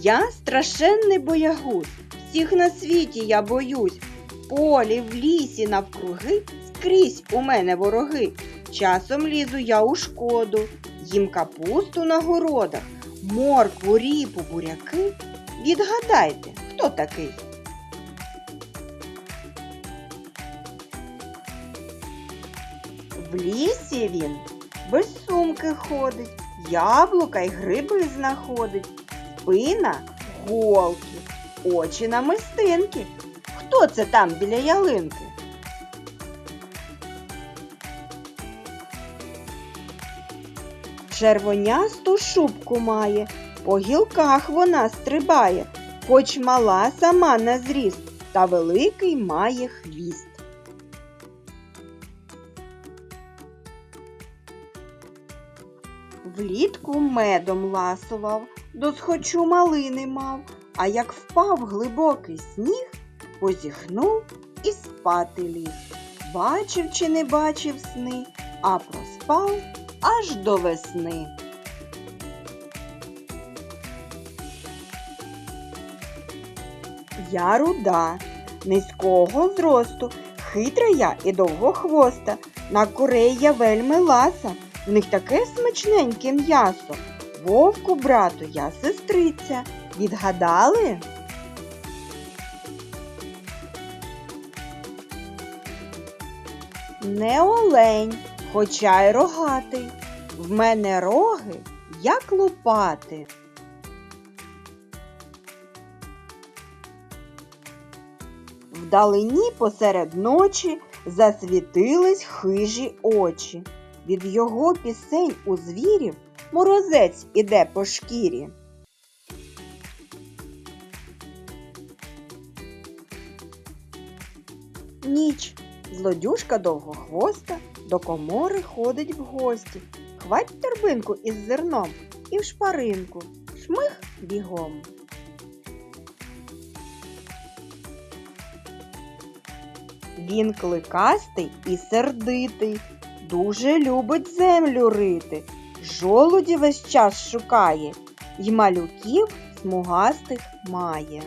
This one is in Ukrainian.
Я страшенний боягуз, всіх на світі я боюсь. В полі, в лісі навкруги, скрізь у мене вороги. Часом лізу я у шкоду, їм капусту на городах, моркву, ріпу, буряки. Відгадайте, хто такий? В лісі він без сумки ходить, яблука й гриби знаходить, спина голки, очі намистинки. Хто це там біля ялинки? Червонясту шубку має, по гілках вона стрибає, хоч мала сама на зріст, та великий має хвіст. Влітку медом ласував, досхочу малини мав, а як впав глибокий сніг, позіхнув і спати ліг. Бачив чи не бачив сни, а проспав аж до весни. Я руда, низького зросту, хитра я і довгохвоста. На курей я вельми ласа, в них таке смачненьке м'ясо. Вовку, брату, я сестриця. Відгадали? Не олень, хоча й рогатий. В мене роги, як лопати. Вдалині посеред ночі засвітились хижі очі. Від його пісень у звірів морозець іде по шкірі. Ніч. Злодюшка довгохвоста до комори ходить в гості. Хвать торбинку із зерном і в шпаринку. Шмих бігом. Він кликастий і сердитий, дуже любить землю рити, жолуді весь час шукає, й малюків смугастих має.